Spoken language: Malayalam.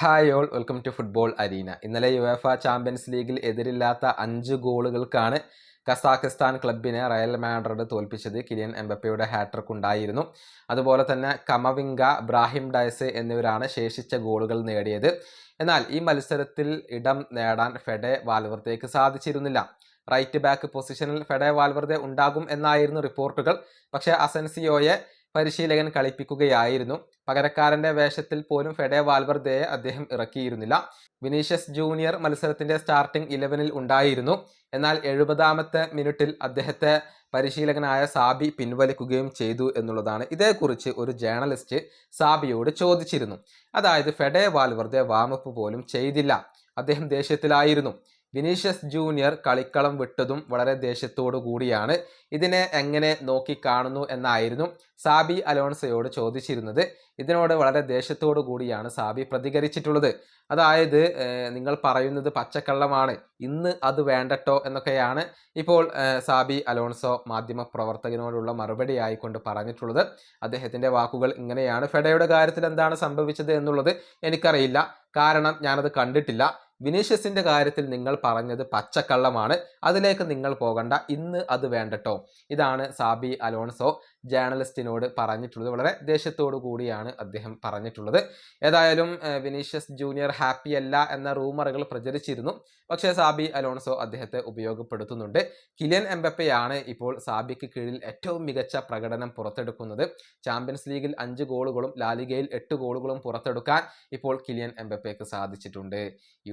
Hi all welcome to football arena. ഇന്നലെ യുഎഫ ചാമ്പ്യൻസ് ലീഗിൽ എതിരില്ലാത്ത അഞ്ച് ഗോളുകൾക്കാണ് കസാഖിസ്ഥാൻ ക്ലബിനെ റയൽ മാഡ്രിഡ് തോൽപ്പിച്ചത്. കിലിയൻ എംബപ്പയുടെ ഹാട്രിക് ഉണ്ടായിരുന്നു. അതുപോലെ തന്നെ കമവിംഗ ബ്രാഹിം ഡയസ് എന്നിവരാണ് ശേഷിച്ച ഗോളുകൾ നേടിയത്. എന്നാൽ ഈ മത്സരത്തിൽ ഇടം നേടാൻ ഫെഡെ വാൽവർത്തേക്ക് സാധിച്ചിരുന്നില്ല. റൈറ്റ് ബാക്ക് പൊസിഷനിൽ ഫെഡെ വാൽവർദെ ഉണ്ടാകും എന്നായിരുന്നു റിപ്പോർട്ടുകൾ. പക്ഷേ അസൻസിയോയെ പരിശീലകൻ കളിപ്പിക്കുകയായിരുന്നു. പകരക്കാരന്റെ വേഷത്തിൽ പോലും ഫെഡെ വാൽവർദയെ അദ്ദേഹം ഇറക്കിയിരുന്നില്ല. വിനീഷ്യസ് ജൂനിയർ മത്സരത്തിന്റെ സ്റ്റാർട്ടിംഗ് ഇലവനിൽ ഉണ്ടായിരുന്നു. എന്നാൽ എഴുപതാമത്തെ മിനിറ്റിൽ അദ്ദേഹത്തെ പരിശീലകനായ സാബി പിൻവലിക്കുകയും ചെയ്തു എന്നുള്ളതാണ്. ഇതേക്കുറിച്ച് ഒരു ജേണലിസ്റ്റ് സാബിയോട് ചോദിച്ചിരുന്നു. അതായത് ഫെഡെ വാൽവർദെ വാമപ്പ് പോലും ചെയ്തില്ല. അദ്ദേഹം ദേഷ്യത്തിലായിരുന്നു. വിനീഷ്യസ് ജൂനിയർ കളിക്കളം വിട്ടതും വളരെ ദേഷ്യത്തോടു കൂടിയാണ്. ഇതിനെ എങ്ങനെ നോക്കിക്കാണുന്നു എന്നായിരുന്നു സാബി അലോൺസയോട് ചോദിച്ചിരുന്നത്. ഇതിനോട് വളരെ ദേഷ്യത്തോടു കൂടിയാണ് സാബി പ്രതികരിച്ചിട്ടുള്ളത്. അതായത് നിങ്ങൾ പറയുന്നത് പച്ചക്കള്ളമാണ് ഇന്ന് അത് വേണ്ടട്ടോ എന്നൊക്കെയാണ് ഇപ്പോൾ സാബി അലോൺസോ മാധ്യമ പ്രവർത്തകനോടുള്ള മറുപടി ആയിക്കൊണ്ട് പറഞ്ഞിട്ടുള്ളത്. അദ്ദേഹത്തിന്റെ വാക്കുകൾ ഇങ്ങനെയാണ്. ഫെഡയുടെ കാര്യത്തിൽ എന്താണ് സംഭവിച്ചത് എന്നുള്ളത് എനിക്കറിയില്ല. കാരണം ഞാനത് കണ്ടിട്ടില്ല. വിനീഷ്യസിന്റെ കാര്യത്തിൽ നിങ്ങൾ പറഞ്ഞത് പച്ചക്കള്ളമാണ്. അതിലേക്ക് നിങ്ങൾ പോകണ്ട. ഇന്ന് അത് വേണ്ടട്ടോ. ഇതാണ് സാബി അലോൺസോ ജേണലിസ്റ്റിനോട് പറഞ്ഞിട്ടുള്ളത്. വളരെ ദേഷ്യത്തോടു കൂടിയാണ് അദ്ദേഹം പറഞ്ഞിട്ടുള്ളത്. ഏതായാലും വിനീഷ്യസ് ജൂനിയർ ഹാപ്പി അല്ല എന്ന റൂമറുകൾ പ്രചരിച്ചിരുന്നു. പക്ഷേ സാബി അലോൺസോ അദ്ദേഹത്തെ ഉപയോഗപ്പെടുത്തുന്നുണ്ട്. കിലിയൻ എംബപ്പയാണ് ഇപ്പോൾ സാബിക്ക് കീഴിൽ ഏറ്റവും മികച്ച പ്രകടനം പുറത്തെടുക്കുന്നത്. ചാമ്പ്യൻസ് ലീഗിൽ അഞ്ച് ഗോളുകളും ലാലിഗയിൽ എട്ട് ഗോളുകളും പുറത്തെടുക്കാൻ ഇപ്പോൾ കിലിയൻ എംബപ്പയ്ക്ക് സാധിച്ചിട്ടുണ്ട്. ഈ